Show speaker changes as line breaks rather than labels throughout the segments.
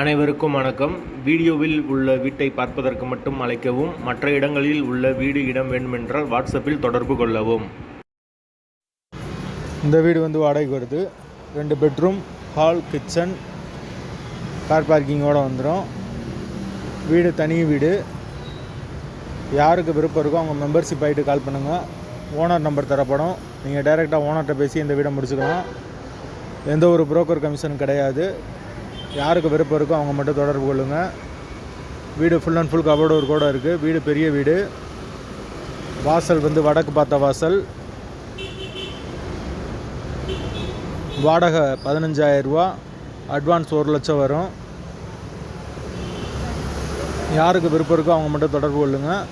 அனைவருக்கும் வணக்கம். வீடியோவில் உள்ள வீட்டை பார்ப்பதற்கு மட்டும் அழைக்கவும் மற்ற இடங்களில் உள்ள வீடு இடம் வேண்டுமென்றால் வாட்ஸ்அப்பில் தொடர்பு கொள்ளவும்.
இந்த வீடு வந்து வாடகைக்கு வருது. ரெண்டு பெட்ரூம் ஹால் கிச்சன் கார் பார்க்கிங்கோடு வந்துடும் வீடு தனி வீடு. யாருக்கு விருப்பம் இருக்கோ அவங்க மெம்பர்ஷிப் ஆகிட்டு கால் பண்ணுங்கள் ஓனர் நம்பர் தரப்படும். நீங்கள் டைரெக்டாக ஓனர்கிட்ட பேசி இந்த வீடை முடிச்சுக்கலாம். எந்த ஒரு புரோக்கர் கமிஷன் கிடையாது. யாருக்கு விருப்பம் இருக்கோ அவங்க மட்டும் தொடர்பு கொள்ளுங்கள் வீடு ஃபுல் அண்ட் ஃபுல் கபோர்டு ஒரு கூட இருக்குது வீடு பெரிய வீடு. வாசல் வந்து வடக்கு பார்த்த வாசல். வாடகை பதினஞ்சாயிரரூவா அட்வான்ஸ் ஒரு லட்சம் வரும். யாருக்கு விருப்பம் இருக்கோ அவங்க மட்டும் தொடர்பு கொள்ளுங்கள்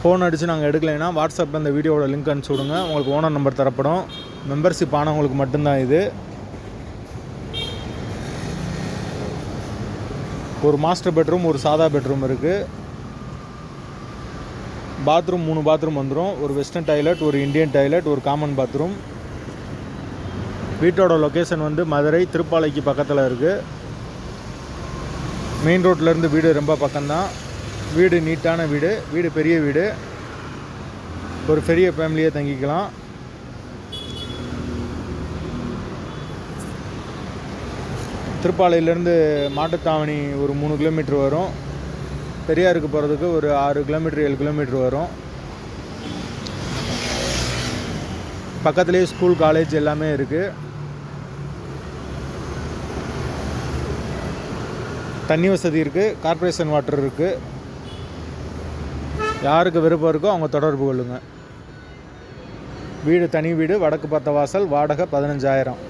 ஃபோன் அடித்து நாங்கள் எடுக்கலைன்னா வாட்ஸ்அப்பில் இந்த வீடியோவோட லிங்க் அனுப்பிச்சி விடுங்க. உங்களுக்கு ஓனர் நம்பர் தரப்படும். மெம்பர்ஷிப் ஆனவங்களுக்கு மட்டும்தான் இது. ஒரு மாஸ்டர் பெட்ரூம் ஒரு சாதா பெட்ரூம் இருக்குது பாத்ரூம் மூணு பாத்ரூம் வந்துடும் ஒரு வெஸ்டர்ன் டாய்லெட் ஒரு இந்தியன் டாய்லெட் ஒரு காமன் பாத்ரூம் வீட்டோட லொக்கேஷன் வந்து மதுரை திருப்பாலைக்கு பக்கத்தில் இருக்குது மெயின் ரோட்லேருந்து வீடு ரொம்ப பக்கம்தான். வீடு நீட்டான வீடு. வீடு பெரிய வீடு. ஒரு பெரிய ஃபேமிலியே தங்கிக்கலாம். திருப்பாலையிலேருந்து மாட்டுத்தாவணி ஒரு மூணு கிலோமீட்டர் வரும். பெரியாருக்கு போகிறதுக்கு ஒரு ஆறு கிலோமீட்டர் ஏழு கிலோமீட்டர் வரும். பக்கத்துலேயே ஸ்கூல் காலேஜ் எல்லாமே இருக்குது தண்ணி வசதி இருக்குது கார்ப்பரேஷன் வாட்டர் இருக்குது யாருக்கு விருப்பம் இருக்கோ அவங்க தொடர்பு கொள்ளுங்கள் வீடு தனி வீடு வடக்கு பத்த வாசல் வாடகை பதினஞ்சாயிரம்.